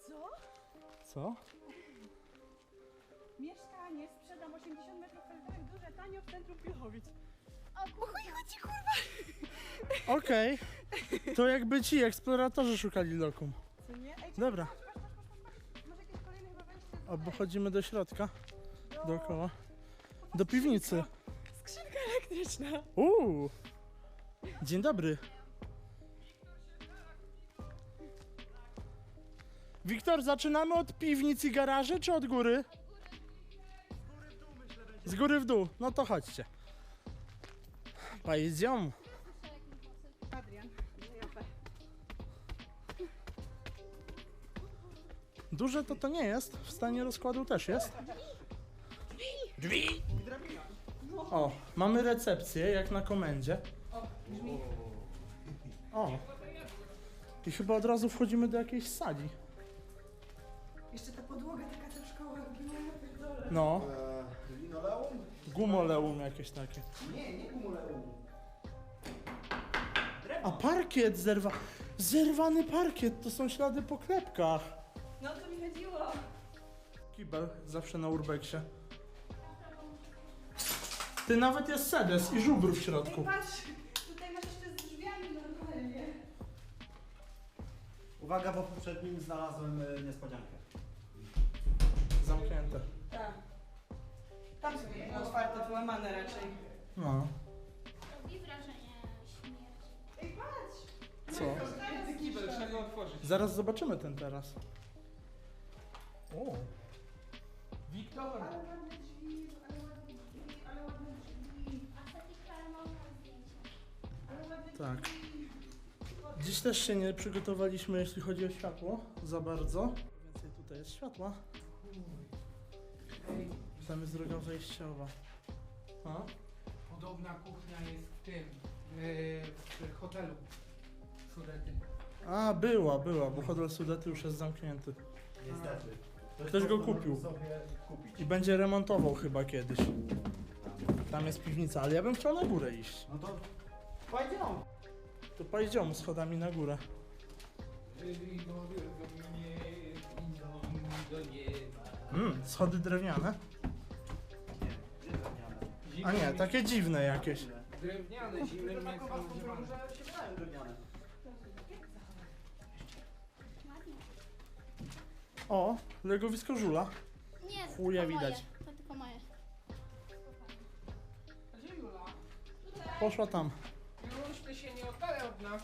Co? Co? Mieszkanie sprzedam 80 metrów kwadratowych, duże, tanio w centrum Pilchowic. O chuj chodzi, kurwa! Okej. To jakby ci eksploratorzy szukali lokum. Co nie? Ej, czekaj, Dobra. patrz, patrz, patrz, patrz, patrz. Może jakieś kolejne chyba wejście Obchodzimy do środka, do... dookoła. Do piwnicy. Skrzynka elektryczna. Uuu. Dzień dobry. Wiktor, zaczynamy od piwnic i garaży, czy od góry? Z góry w dół. No to chodźcie. Pojedziemy. Duże to to nie jest. W stanie rozkładu też jest. Drzwi! O, mamy recepcję, jak na komendzie. O. I chyba od razu wchodzimy do jakiejś sali. Podłoga taka troszkę oryginalna, pierdolę. No, Eee, linoleum? gumoleum jakieś takie. Nie, nie gumoleum. A parkiet zerwa... Zerwany parkiet, to są ślady po klepkach. No to mi chodziło. Kibel, zawsze na urbeksie. Ty nawet jest sedes i żubr w środku. Ej, patrz, tutaj masz jeszcze z drzwiami normalnie. Uwaga, bo w poprzednim znalazłem e, niespodziankę. Zamknięte. Tak. Tam są otwarte, wyłamane raczej. No. Robi wrażenie śmierci. Ej, patrz! Co? Zaraz Kibel, trzeba go otworzyć. Zaraz zobaczymy ten teraz. O. Wiktor! Ale ładne drzwi, ale ładne drzwi, ale ładne drzwi, Estetyka remontu zdjęcia. ale ładne Tak. drzwi. Dziś też się nie przygotowaliśmy, jeśli chodzi o światło, za bardzo. Więcej tutaj jest światła. Tam jest droga wejściowa. A? Podobna kuchnia jest w tym, yy, w hotelu Sudety. A, była, była, bo hotel Sudety już jest zamknięty. Niestety. Ktoś go kupił. sobie kupić. I będzie remontował chyba kiedyś. Tam jest piwnica, ale ja bym chciał na górę iść. No to pojdziemy. To pojedziemy schodami na górę. Mm, schody drewniane. Nie, gdzie drewniane? A nie, takie dziwne jakieś. Drewniane, Tak się wydają drewniane. Ładnie. O, legowisko żula. Nie, to Chuja tylko widać. Moje. To tylko moje. Gdzie Jula? Poszła tam. Juluś, ty się nie oddalaj od nas,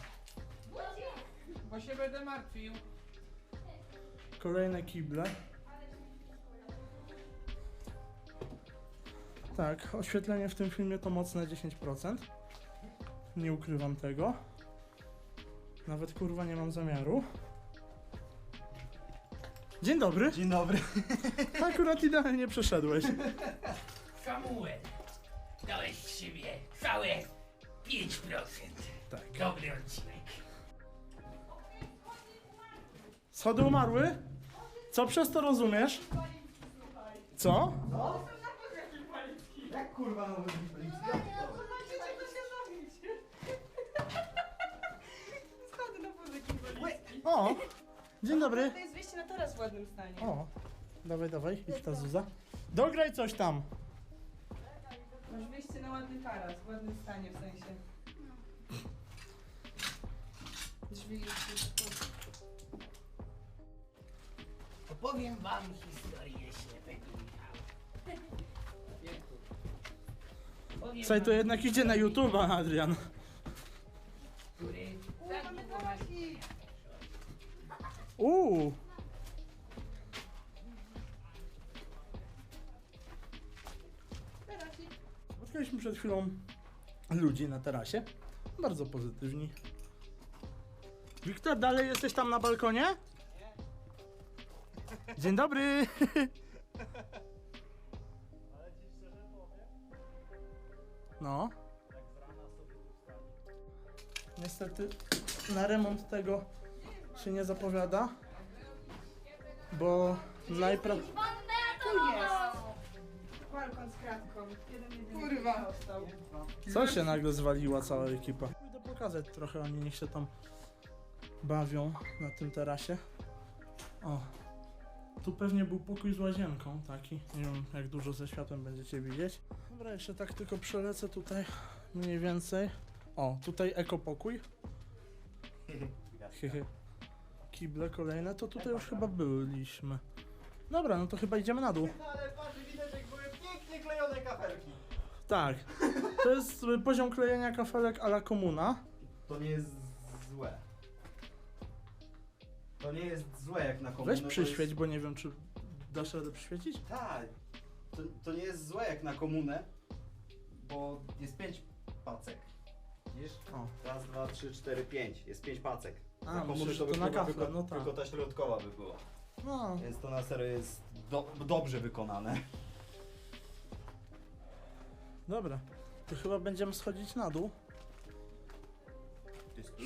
bo się będę martwił. Kolejne kible. Tak, oświetlenie w tym filmie to mocne 10%. Nie ukrywam tego. Nawet kurwa nie mam zamiaru. Dzień dobry. Dzień dobry. Akurat idealnie przeszedłeś. Samuel, dałeś z siebie całe 5%. Tak. Dobry odcinek. Schody umarły? Co przez to rozumiesz? Co? Jak kurwa no się zrobić. Schody na pozyki walizki. O! Dzień dobry. To jest wejście na taras w ładnym stanie. O! Dawaj, dawaj, idź ta Zuza. Dograj coś tam. Masz wyjście na ładny taras, w ładnym stanie w sensie. Drzwi już Opowiem wam historię Słuchaj, to jednak idzie na YouTube'a, Adrian. Uuu! Spotkaliśmy przed chwilą ludzi na tarasie. Bardzo pozytywni. Wiktor, dalej jesteś tam na balkonie? Dzień dobry! No, jak z rana sobie tu wstali. niestety na remont tego się nie zapowiada, bo najprawdopodobniej... Pan Tu jest! Balkon z kratką. Jeden, jeden Kurwa! Został. Co się nagle zwaliła cała ekipa? Pójdę pokazać trochę, oni niech się tam bawią na tym tarasie. O, tu pewnie był pokój z łazienką taki. Nie wiem jak dużo ze światłem będziecie widzieć. Dobra, jeszcze tak tylko przelecę tutaj mniej więcej. O, tutaj ekopokój. Hehe. Kible kolejne, to tutaj już chyba byliśmy. Dobra, no to chyba idziemy na dół. No ale patrz, widać jak były pięknie klejone kafelki. Tak. To jest y, poziom klejenia kafelek a la komuna. To nie jest złe. To nie jest złe jak na komunę. Weź to przyświeć, Jest... bo nie wiem, czy dasz radę przyświecić? Tak. To, to nie jest złe jak na komunę, bo jest pięć pacek. Widzisz? O. Raz, dwa, trzy, cztery, pięć. Jest pięć pacek. A, na komuny to by to na kafle, tylko, no tak. tylko ta środkowa by była. No, Więc to na serio jest do, dobrze wykonane. dobra. To chyba będziemy schodzić na dół.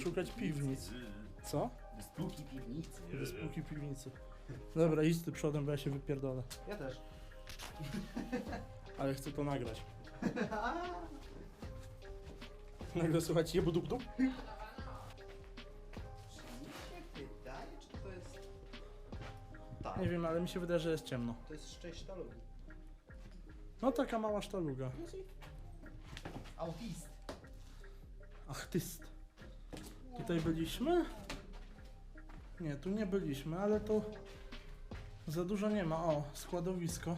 Szukać piwnic. Co? Spółki piwnicy. Ze spółki piwnicy. Dobra, idź ty przodem, bo ja się wypierdolę. Ja też. Ale chcę to nagrać. Nagle słuchać jebu dup dup. Czy mi się wydaje, czy to jest... Tak. Nie wiem, ale mi się wydaje, że jest ciemno. To jest szczęść sztalugi. No taka mała sztaluga. Autist. Ach, tyst. Tutaj byliśmy? Nie, tu nie byliśmy, ale tu za dużo nie ma. O, składowisko.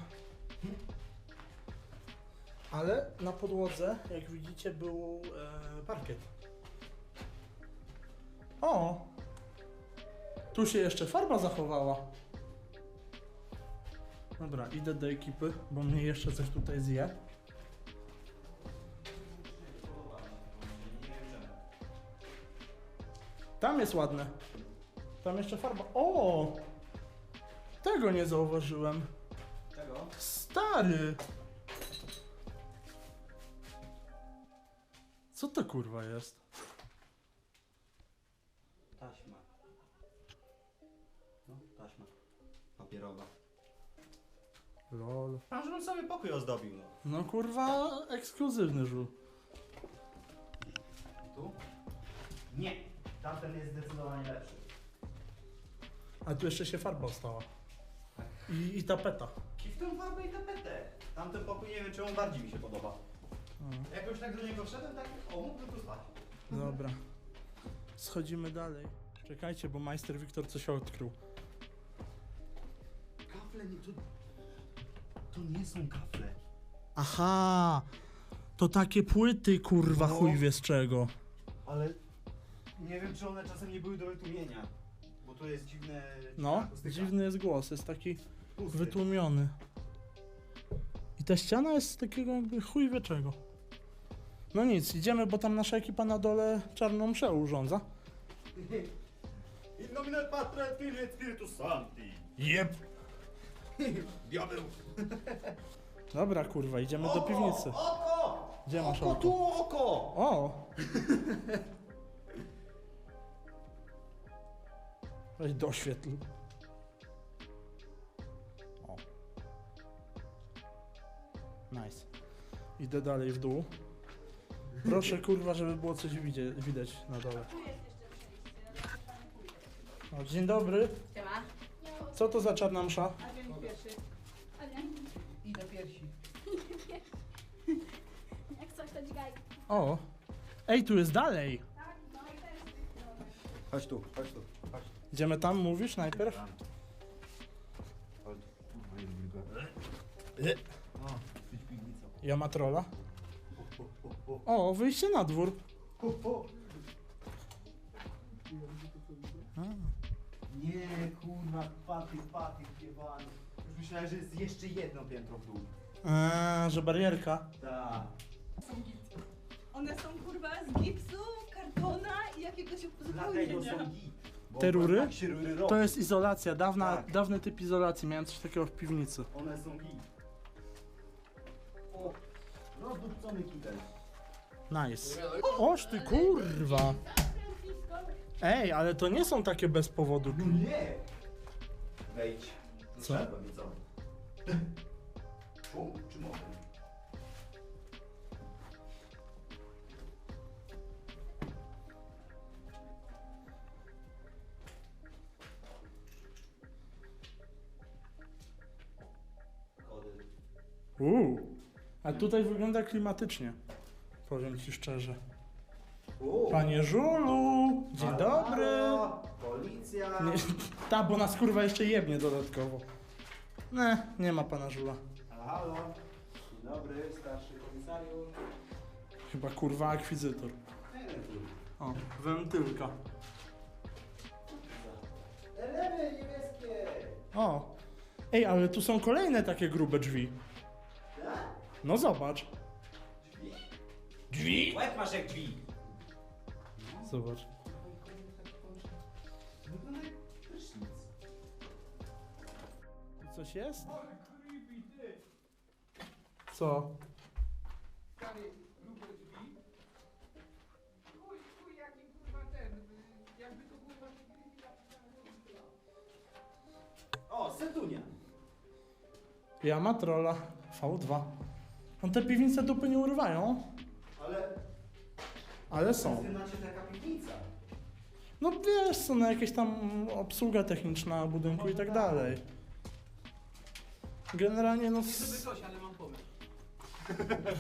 Ale na podłodze, jak widzicie, był e, parkiet. O! Tu się jeszcze farba zachowała. Dobra, idę do ekipy, bo mnie jeszcze coś tutaj zje. Tam jest ładne. Tam jeszcze farba. O! Tego nie zauważyłem. Czego? Stary! Co to kurwa jest? Taśma. No, taśma. Papierowa. Lol. A żebym sobie pokój ozdobił, no. No kurwa, ekskluzywny żul. Tu? Nie. Tamten jest zdecydowanie lepszy. A tu jeszcze się farba ostała. I, i tapeta. I w tą farbę i tapetę. Tamten pokój nie wiem czemu bardziej mi się podoba. O, Jak już tak do niego wszedłem, tak o, mógłbym tu spać. dobra. Schodzimy dalej. Czekajcie, bo majster Wiktor coś odkrył. Kafle nie, to... To nie są kafle. Aha! To takie płyty, kurwa, No. chuj wie z czego. Ale nie wiem czy one czasem nie były do wytłumienia. Bo to jest dziwne... No, akustyka. dziwny jest głos, jest taki Pusty. wytłumiony. I ta ściana jest z takiego jakby chuj wie czego. No nic, idziemy, bo tam nasza ekipa na dole czarną mszę urządza. In nomine Patra et Filii et Spiritus Sancti. Jep. Diabeł. Dobra, kurwa, idziemy do piwnicy. Oko! Gdzie masz oko? oko? Tu oko! O! Weź doświetl. O. Nice. Idę dalej w dół. Proszę kurwa, żeby było coś widzie, widać na dole. Tu jest jeszcze przejście. O, dzień dobry. Siema. Co to za czarna msza? Adrian pierwszy. Adrian, Idę piersi. jak coś to dźgaj. O! Ej, tu jest dalej! Tak, no i. Chodź tu, chodź tu. Idziemy tam, mówisz najpierw? Chodź. O, jesteś piwnicą. Ja ma trolla. O, wyjście na dwór. Nie, kurwa, patyk, patyk, jebany. Już myślałem, że jest jeszcze jedno piętro w dół. A, że barierka. Tak. Są git. One są kurwa z gipsu, kartona i jakiegoś Dlatego uzupełnienia. są git. Te rury? Tak. To jest izolacja, dawna, Tak. dawny typ izolacji. Miałem coś takiego w piwnicy. One są git. O, rozdupcony kitel. Nice. Oż ty kurwa. Ej, ale to nie są takie bez powodu. No nie! Wejdź. Co? Zszedłem i co? Czy mogę? Uuu. A tutaj wygląda klimatycznie. Powiem ci szczerze. U. Panie Żulu! Dzień dobry! halo, Policja! Nie, ta, bo nas kurwa jeszcze jebnie dodatkowo. Ne, nie ma pana Żula. Halo, halo. Dzień dobry, starszy komisariusz. Chyba kurwa akwizytor. O, wentylka. Elemy niebieskie! O. Ej, ale tu są kolejne takie grube drzwi. No zobacz. Drzwi? Drzwi? Łeb masz jak drzwi. Zobacz. Wygląda jak prysznic. Tu coś jest? Co? Stary, grube drzwi. Chuj, chuj, jaki kurwa ten, y, jakby to kurwa O, Sedunia. Jama trolla V2. No te piwnice dupy nie urywają, Ale ale są. znaczy taka piwnica. No wiesz co, no jakieś tam obsługa techniczna budynku i tak dalej. Generalnie no... Nie żeby s- coś, ale mam pomysł.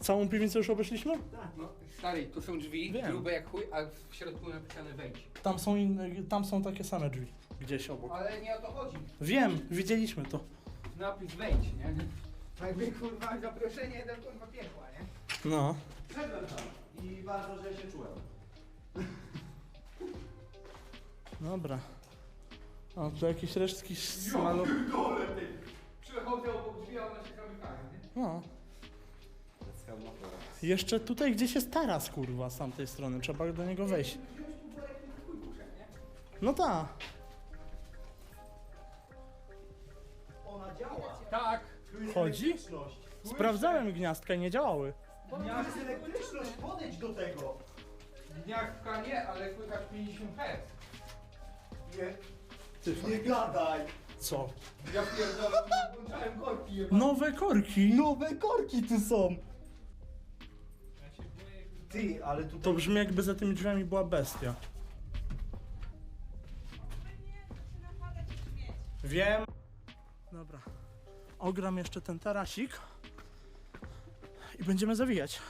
Całą piwnicę już obeszliśmy? No, stary, tu są drzwi, Wiem. grube jak chuj, a w środku napisane wejdź. Tam są, inne, tam są takie same drzwi. Gdzieś obok. Ale nie o to chodzi. Wiem, widzieliśmy to. Napis wejdź, nie? Jakby kurwa zaproszenie do kurwa piekła, nie? No. Wszedłem tam i bardzo źle się czułem. Dobra. O, tu jakieś resztki smalu... Dole ty! Przechodzę obok drzwi, a one się zamykają, nie? No. Jeszcze tutaj gdzieś jest taras, kurwa, z tamtej strony. Trzeba do niego wejść. Wziąć tu worek i chuj poszedł, nie? No ta. Ona działa. Tak! Chodzi? Sprawdzałem gniazdka i nie działały. Tu jest elektryczność, podejdź do tego. Gniazdka nie, ale słychać 50 Hz. Nie, Ty, nie gadaj. co? Ja pierdolę, włączałem korki. Nowe korki. Nowe korki tu są. Ja się boję, kurwa. Ty, ale tutaj... To brzmi jakby za tymi drzwiami była bestia. Wiem. Dobra. Ogram jeszcze ten tarasik. I będziemy zawijać.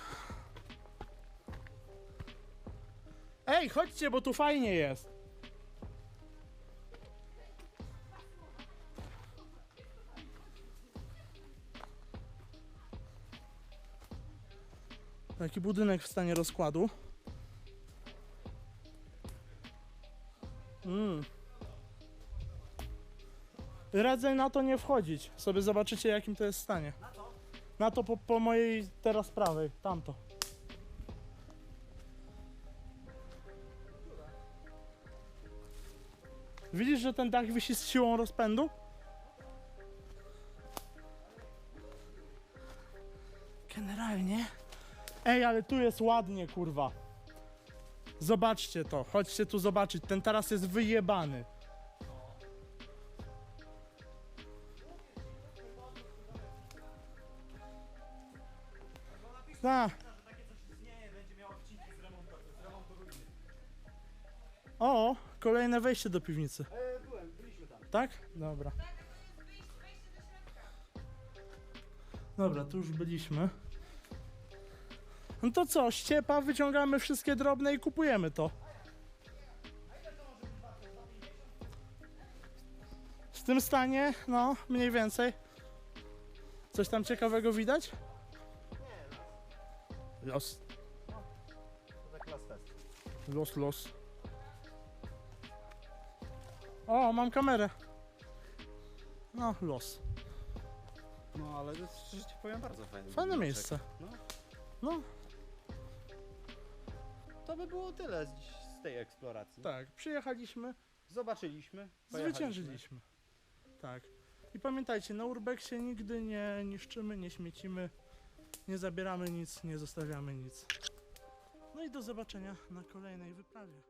Ej, chodźcie, bo tu fajnie jest. Taki budynek w stanie rozkładu. Mm. Radzę na to nie wchodzić. Sobie zobaczycie jakim to jest stanie. Na to? Na to po, po mojej teraz prawej, tamto. Widzisz, że ten dach wisi z siłą rozpędu? Generalnie. Ej, ale tu jest ładnie, kurwa. Zobaczcie to, chodźcie tu zobaczyć. Ten taras jest wyjebany. Ta. O, kolejne wejście do piwnicy. E, byłem, byliśmy tam. Tak? Dobra. Dobra, tu już byliśmy. No to co, ściepa, wyciągamy wszystkie drobne i kupujemy to. W tym stanie, no, mniej więcej. Coś tam ciekawego widać? Los, To tak test. los, los. O, mam kamerę. No, los. No ale to jest, szczerze ci powiem bardzo fajne. Fajne miejsce. No. No, To by było tyle z, z tej eksploracji. tak, przyjechaliśmy, Zobaczyliśmy. pojechaliśmy. Zwyciężyliśmy. Tak. I pamiętajcie, na Urbexie nigdy nie niszczymy, nie śmiecimy, nie zabieramy nic, nie zostawiamy nic. No i do zobaczenia na kolejnej wyprawie.